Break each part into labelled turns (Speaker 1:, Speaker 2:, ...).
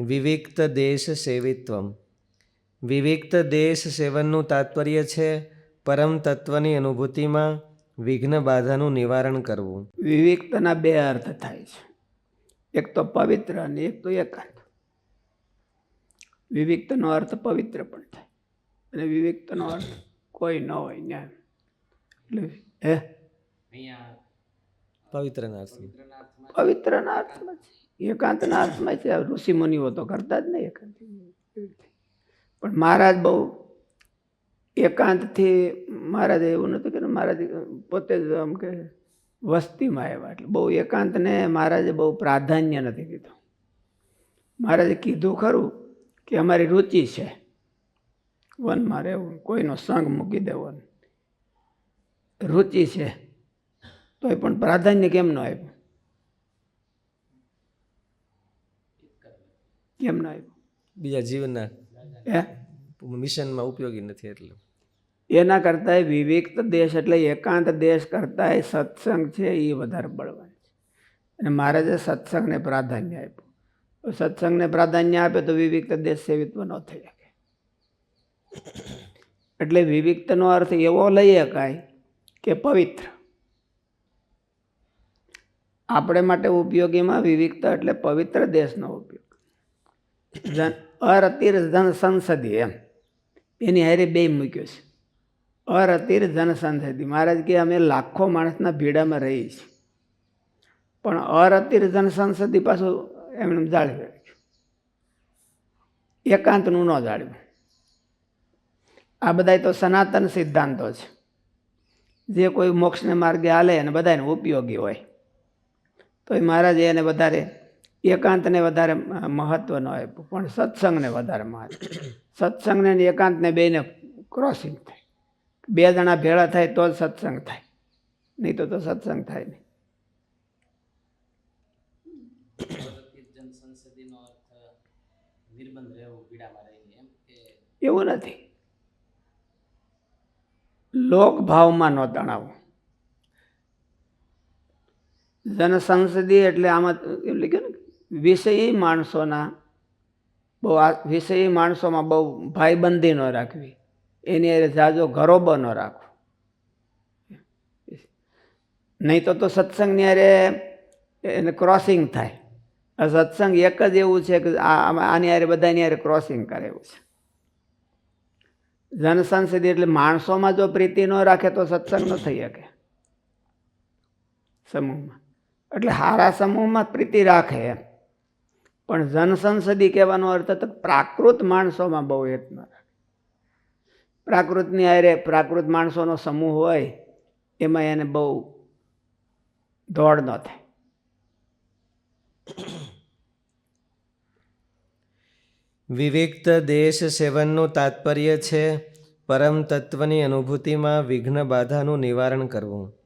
Speaker 1: વિવિક્ત દેશ સેવિત્વમ વિવિક્ત દેશ સેવનનું તાત્પર્ય છે પરમ તત્વની અનુભૂતિમાં વિઘ્ન બાધાનું નિવારણ કરવું.
Speaker 2: વિવિક્તના બે અર્થ થાય છે. એક તો પવિત્ર અને એક તો એકાંત. વિવિક્તનો અર્થ પવિત્ર પણ થાય અને વિવિક્તનો અર્થ કોઈ ન હોય ને એટલે હે?
Speaker 1: પવિત્રના અર્થમાં
Speaker 2: પવિત્રના અર્થમાં છે એકાંતના અર્થમાં છે ઋષિ મુનિઓ તો કરતા જ નહીં એકાંત પણ મહારાજ બહુ એકાંતથી મહારાજે એવું નહોતું કે મહારાજ પોતે જ આમ કે વસ્તીમાં આવ્યા એટલે બહુ એકાંતને મહારાજે બહુ પ્રાધાન્ય નથી દીધું. મહારાજે કીધું ખરું કે અમારી રુચિ છે. વનમાં રહેવું. કોઈનો સંગ મૂકી દેવો. રુચિ છે. તોય પણ પ્રાધાન્ય કેમ ન આપ્યું? કેમ ન આપ્યું?
Speaker 1: બીજા જીવનના
Speaker 2: હે?
Speaker 1: મિશનમાં ઉપયોગી નથી એટલે.
Speaker 2: એના કરતાંય વિવિક્ત દેશ એટલે એકાંત દેશ કરતાંય સત્સંગ છે એ વધારે બળવાન છે. અને મહારાજે સત્સંગને પ્રાધાન્ય આપ્યું. સત્સંગને પ્રાધાન્ય આપે તો વિવિક્ત દેશ સેવિત્વ ન થઈ શકે. એટલે વિવિક્તનો અર્થ એવો લઈ શકાય કે પવિત્ર. આપણે માટે ઉપયોગીમાં વિવિધતા એટલે પવિત્ર દેશનો ઉપયોગ. જન અરતિર જન સંસદી એમ. એની હારે બે મૂક્યો છે. અરતિર જન સંસદી મહારાજ કે અમે લાખો માણસના ભીડામાં રહીએ છીએ. પણ અરતિર જન સંસદી પાછું એમને જાળવી રાખ્યું એકાંતનું ન જાળવ્યું આ બધા તો સનાતન સિદ્ધાંતો છે. જે કોઈ મોક્ષને માર્ગે હાલે અને બધાને ઉપયોગી હોય. તો એ મહારાજે એને વધારે એકાંતને વધારે મહત્વ ન આપ્યું. પણ સત્સંગને વધારે મહત્વ. સત્સંગને એકાંતને બેને ક્રોસિંગ થાય. બે જણા ભેળા થાય તો જ સત્સંગ થાય. નહીં તો તો સત્સંગ થાય નહીં. એવું નથી. લોકભાવમાં ન તણાવું. જનસંસદી એટલે આમાં એમ લખ્યું ને, વિષયી માણસોના, બહુ આ વિષયી માણસોમાં બહુ ભાઈબંધી ન રાખવી. એની હારે જાજો ઘરોબો ન રાખવો. નહીં તો તો સત્સંગની હારે એને ક્રોસિંગ થાય. સત્સંગ એક જ એવું છે કે આની હારે બધાની હારે ક્રોસિંગ કરે એવું છે. જનસંસદી એટલે માણસોમાં જો પ્રીતિ ન રાખે તો સત્સંગ ન થઈ શકે. સમૂહમાં. એટલે હારા સમૂહમાં પ્રીતિ રાખે. એમ પણ જનસંસદી કહેવાનો અર્થ તો પ્રાકૃત માણસોમાં બહુ હેત ન રાખે. પ્રાકૃતની આરે પ્રાકૃત માણસોનો સમૂહ હોય, એમાં એને બહુ દોડ ન થાય.
Speaker 1: વિવિક્ત દેશ સેવનનું તાત્પર્ય છે પરમ તત્વની અનુભૂતિમાં વિઘ્ન બાધાનું નિવારણ કરવું.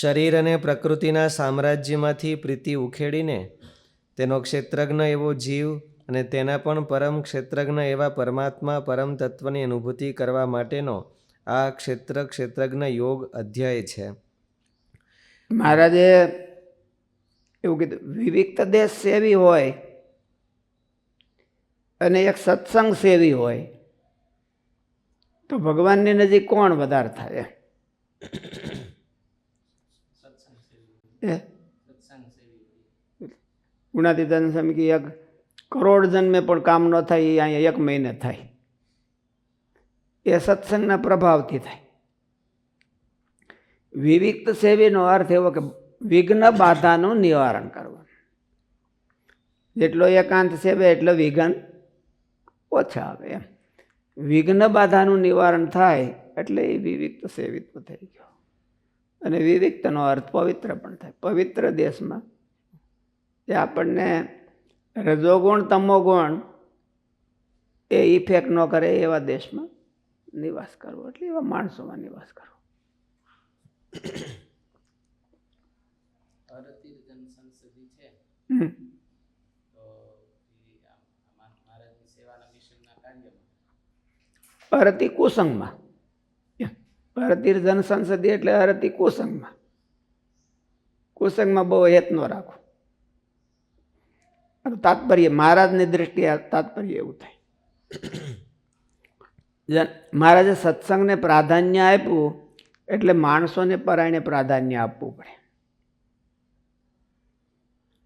Speaker 1: શરીર અને પ્રકૃતિના સામ્રાજ્યમાંથી પ્રીતિ ઉખેડીને તેનો ક્ષેત્રજ્ઞ એવો જીવ અને તેના પણ પરમ ક્ષેત્રજ્ઞ એવા પરમાત્મા પરમ તત્વની અનુભૂતિ કરવા માટેનો આ ક્ષેત્ર ક્ષેત્રજ્ઞ યોગ અધ્યાય છે.
Speaker 2: મહારાજે એવું કીધું વિવિક્ત દેશ સેવી હોય અને એક સત્સંગ સેવી હોય તો ભગવાનની નજીક કોણ વધારે થાય? ગુણાતીતાન સ્વામી કે એક કરોડ જન્મે પણ કામ ન થાય, એ અહીંયા એક મહિને થાય. એ સત્સંગના પ્રભાવથી થાય. વિવિક્ત સેવીનો અર્થ એવો કે વિઘ્ન બાધાનું નિવારણ કરવાનું. જેટલો એકાંત સેવે, એટલો વિઘ્ન ઓછા આવે એમ. વિઘ્ન બાધાનું નિવારણ થાય, એટલે એ વિવિક્ત સેવિત્વ થઈ ગયો. અને વિવિક્તનો અર્થ પવિત્ર પણ થાય. પવિત્ર દેશમાં જે આપણને રજોગુણ તમોગુણ એ ઇફેક્ટ ન કરે એવા દેશમાં નિવાસ કરવો એટલે એવા માણસોમાં નિવાસ કરવો. અરતિ કુસંગમાં. અરતિર જનસંસદી એટલે હરતી કુસંગમાં. કુસંગમાં બહુ હેત ન રાખો. તાત્પર્ય, મહારાજની દ્રષ્ટિએ તાત્પર્ય એવું થાય. મહારાજે સત્સંગને પ્રાધાન્ય આપ્યું એટલે માણસોને પરાયણે પ્રાધાન્ય આપવું પડે.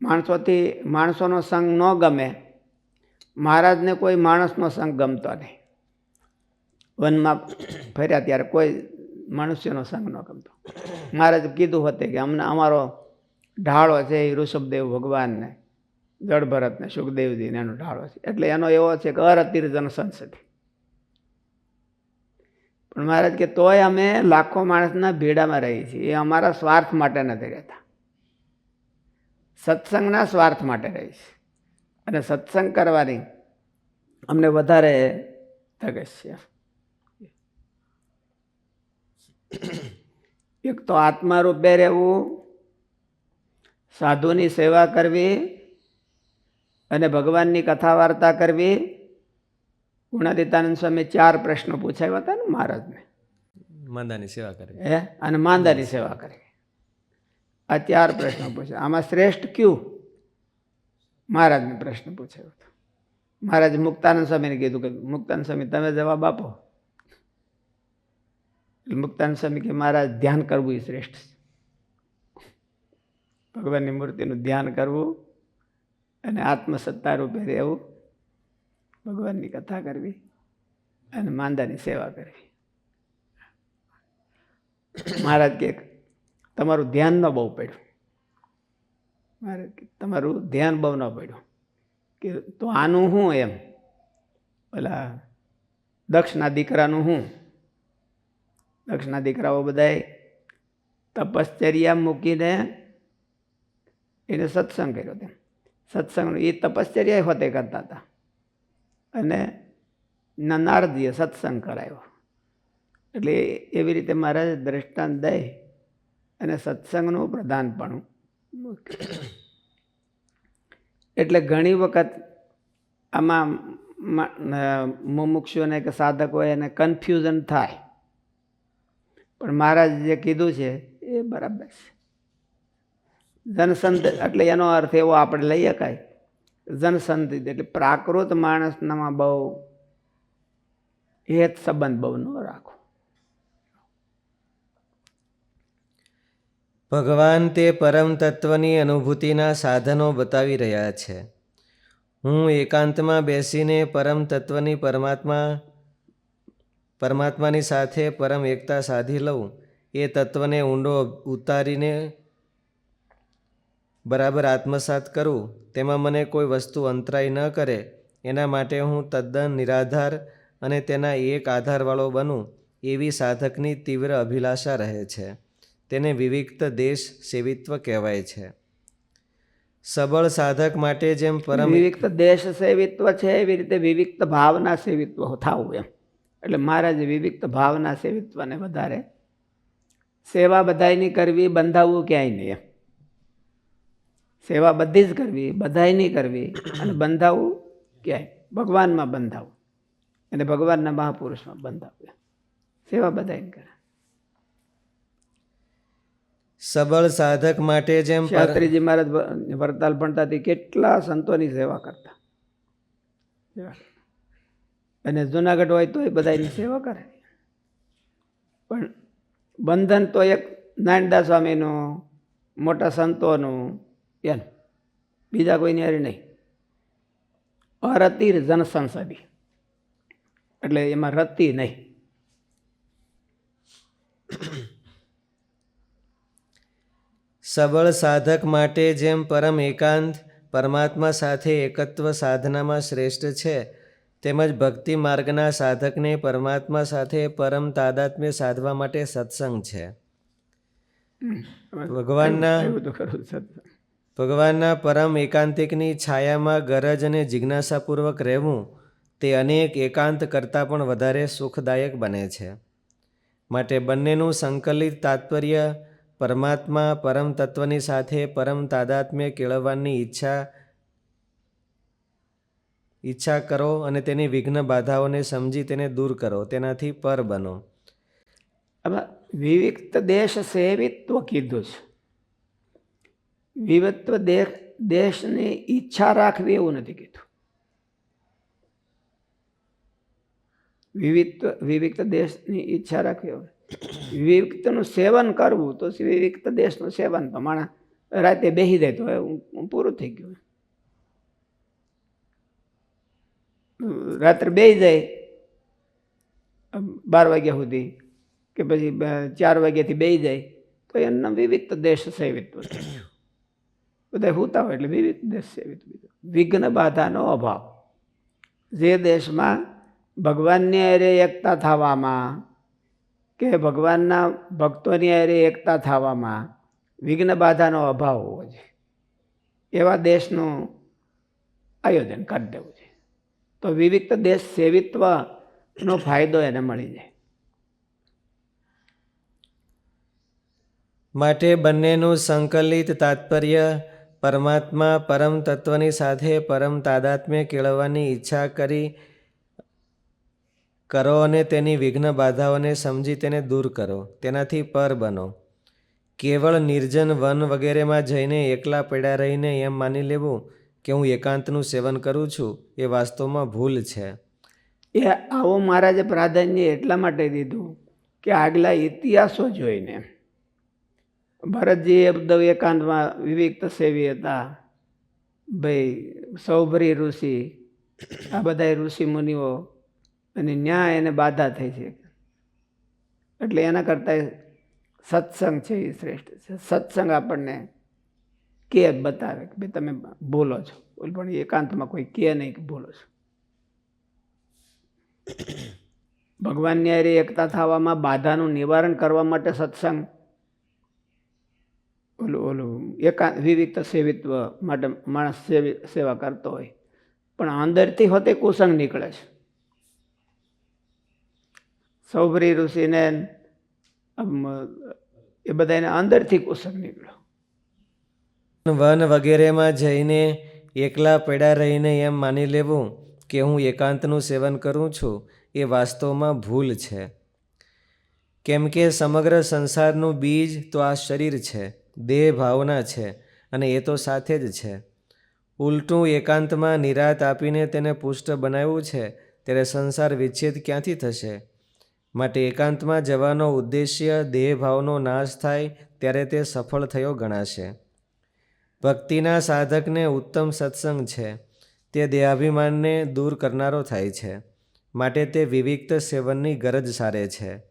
Speaker 2: માણસોથી માણસોનો સંગ ન ગમે, મહારાજને કોઈ માણસનો સંગ ગમતો નહીં. વનમાં ફર્યા ત્યારે કોઈ મનુષ્યનો સંગ ન ગમતો મહારાજ કીધું હતું કે અમને અમારો ઢાળો છે એ ઋષભદેવ ભગવાનને જળ ભરતને સુખદેવજીને એનો ઢાળો છે. એટલે એનો એવો છે કે અરતિર જન સંસદી. પણ મહારાજ કે તોય અમે લાખો માણસના ભેડામાં રહીએ છીએ. એ અમારા સ્વાર્થ માટે નથી રહેતા. સત્સંગના સ્વાર્થ માટે રહી છે. અને સત્સંગ કરવાની અમને વધારે ધગશ છે એક તો આત્મા રૂપે રહેવું સાધુની સેવા કરવી અને ભગવાનની કથા વાર્તા કરવી. ગુણાદિતાનંદ સ્વામી ચાર પ્રશ્નો પૂછાવ્યા હતા ને મહારાજને.
Speaker 1: માંદાની સેવા કરવી.
Speaker 2: હે? અને માંદાની સેવા કરવી. આ ચાર પ્રશ્નો પૂછ્યા. આમાં શ્રેષ્ઠ કયું? મહારાજને પ્રશ્ન પૂછાયો હતો મહારાજ મુક્તાનંદ સ્વામીને કીધું કે મુક્તાનંદ સ્વામી તમે જવાબ આપો. એટલે મુક્તાનંદ સ્વામી કે મહારાજ ધ્યાન કરવું એ શ્રેષ્ઠ છે. ભગવાનની મૂર્તિનું ધ્યાન કરવું અને આત્મસત્તા રૂપે રહેવું, ભગવાનની કથા કરવી અને માંદાની સેવા કરવી. મહારાજ કે, તમારું ધ્યાન ન બહુ પડ્યું. મહારાજ કે, તમારું ધ્યાન બહુ ન પડ્યું. કે, તો આનું શું એમ? ઓલા દક્ષના દીકરાનું શું દક્ષના દીકરાઓ બધાએ તપશ્ચર્યા મૂકીને એને સત્સંગ કર્યો તેમ. સત્સંગનું એ તપશ્ચર્યા હોતે કરતા હતા. અને ના સત્સંગ કરાયો. એટલે એવી રીતે મહારાજ દ્રષ્ટાંત દઈ અને સત્સંગનું પ્રધાનપણું પણ એટલે ઘણી વખત આમાં મુમુક્ષુને કે એને કન્ફ્યુઝન થાય. પણ મહારાજ જે કીધું છે એ બરાબર છે. જનસંત એટલે એનો અર્થ એવો આપણે લઈ શકાય. જનસંત એટલે પ્રાકૃત માણસનામાં બહુ હેત સંબંધ બહુ ન રાખો.
Speaker 1: ભગવાન તે પરમ તત્વની અનુભૂતિના સાધનો બતાવી રહ્યા છે. હું એકાંતમાં બેસીને પરમ તત્વની પરમાત્મા પરમાત્માની સાથે પરમ એકતા સાધી લઉં, એ તત્વને ઊંડો ઉતારીને બરાબર આત્મસાત કરું, તેમાં મને કોઈ વસ્તુ અંતરાય ન કરે, એના માટે હું તદ્દન નિરાધાર અને તેના એક આધારવાળો બનું, એવી સાધકની તીવ્ર અભિલાષા રહે છે. તેને વિવિક્ત દેશ સેવિત્વ કહેવાય છે. સબળ સાધક માટે જેમ પરમ
Speaker 2: વિવિક્ત દેશ સેવિત્વ છે, એવી રીતે વિવિક્ત ભાવના સેવિત્વ થવું એમ. એટલે મહારાજ વિવિક્ત ભાવના સેવિત્વને વધારે. સેવા બધાયની કરવી બંધાવવું ક્યાંય નહીં એમ. સેવા બધી જ કરવી બધાયની કરવી અને બંધાવવું ક્યાંય? ભગવાનમાં બંધાવવું. અને ભગવાનના મહાપુરુષમાં બંધાવવું. સેવા બધાયની કરે.
Speaker 1: સબળ સાધક માટે જેમ
Speaker 2: શાસ્ત્રીજી મહારાજ વરતાલ ભણતાથી કેટલા સંતોની સેવા કરતા. અને જુનાગઢ હોય તો એ બધાની સેવા કરે. પણ બંધન તો એક નાનદા સ્વામીનું, મોટા સંતોનું, એમ. બીજા કોઈની હારી નહીં. અરતિર જનસંસદી એટલે એમાં રતિ નહીં.
Speaker 1: સબળ સાધક માટે જેમ પરમ એકાંત, પરમાત્મા સાથે એકત્વ સાધનામાં શ્રેષ્ઠ છે તેમજ ભક્તિ માર્ગના સાધકને પરમાત્મા સાથે પરમ તાદાત્મ્ય સાધવા માટે સત્સંગ છે. ભગવાનના. ભગવાનના પરમ એકાંતિકની છાયામાં ગરજ અને જિજ્ઞાસાપૂર્વક રહેવું તે અનેક એકાંત કરતાં પણ વધારે સુખદાયક બને છે. માટે બંનેનું સંકલિત તાત્પર્ય પરમાત્મા પરમ તત્વની સાથે પરમ તાદાત્મ્ય કેળવવાની ઈચ્છા ઈચ્છા કરો અને તેની વિઘ્ન બાધાઓને સમજી તેને દૂર કરો, તેનાથી પર બનો.
Speaker 2: આમાં વિવિક્ત દેશ સેવિત્વ કીધું છે. વિવિત્વ દેશ દેશની ઈચ્છા રાખવી એવું નથી કીધું. વિવિધ વિવિક્ત દેશની ઈચ્છા રાખવી એવું વિવિક્તનું સેવન કરવું તો વિવિક્ત દેશનું સેવન તો માણસ રાતે બેસી જાય તો હું પૂરું થઈ ગયું. રાત્રે બે જાય બાર વાગ્યા સુધી કે પછી ચાર વાગ્યાથી બે જાય, તો એમના વિવિધ દેશ સેવિત્વ બધા હોતા હોય એટલે વિવિધ દેશ સેવિત્વ વિઘ્ન બાધાનો અભાવ. જે દેશમાં ભગવાનની અરે એકતા થવામાં, કે ભગવાનના ભક્તોની અરે એકતા થવામાં વિઘ્ન બાધાનો અભાવ હોવો જોઈએ. એવા દેશનું આયોજન કરી દેવું છે તો વિવિધ દેશ સેવિત્વનો ફાયદો એને મળી જાય.
Speaker 1: માટે બંનેનું સંકલિત તાત્પર્ય પરમાત્મા પરમ તત્વની સાથે પરમ તાદાત્મ્ય કેળવવાની ઈચ્છા કરી કરો અને તેની વિઘ્ન બાધાઓને સમજી તેને દૂર કરો. તેનાથી પર બનો. કેવળ નિર્જન વન વગેરેમાં જઈને એકલા પડ્યા રહીને એમ માની લેવું કે હું એકાંતનું સેવન કરું છું, એ વાસ્તવમાં ભૂલ છે.
Speaker 2: એ આવો મહારાજે પ્રાધાન્ય એટલા માટે દીધું કે આગલા ઇતિહાસો જોઈને. ભરતજી એકદમ એકાંતમાં વિવિક્ત સેવી હતા. ભાઈ સૌભરી ઋષિ, આ બધા ઋષિ મુનિઓ અને ન્યાય એને બાધા થઈ છે. એટલે એના કરતાં સત્સંગ છે એ શ્રેષ્ઠ છે. સત્સંગ આપણને કે બતાવે કે ભાઈ તમે બોલો છો. બોલ, પણ એકાંતમાં કોઈ કે નહીં કે બોલો છો. ભગવાનની અરે એકતા થવામાં બાધાનું નિવારણ કરવા માટે સત્સંગ. ઓલું ઓલું, એકાંત વિવિક્ત સેવિત્વ માટે માણસ સેવી કરતો હોય. પણ અંદરથી હોતે કુસંગ નીકળે છે. સૌભરી ઋષિને એ બધાને અંદરથી કુસંગ નીકળ્યો.
Speaker 1: વન વગેરેમાં જઈને એકલા પડ્યા રહીને એમ માની લેવું કે હું એકાંતનું સેવન કરું છું, એ વાસ્તવમાં ભૂલ છે. કેમ કે સમગ્ર સંસારનું બીજ તો આ શરીર છે, દેહ ભાવના છે અને એ તો સાથે જ છે. ઉલટું એકાંતમાં નિરાત આપીને તેને પુષ્ટ બનાવ્યું છે, ત્યારે સંસાર વિચ્છેદ ક્યાંથી થશે? માટે એકાંતમાં જવાનો ઉદ્દેશ્ય દેહ ભાવનો નાશ થાય, ત્યારે તે સફળ થયો ગણાશે. ભક્તિના સાધકને ઉત્તમ સત્સંગ છે. તે દેહાભિમાનને દૂર કરનારો થાય છે. માટે તે વિવિક્ત સેવનની ગરજ સારે છે.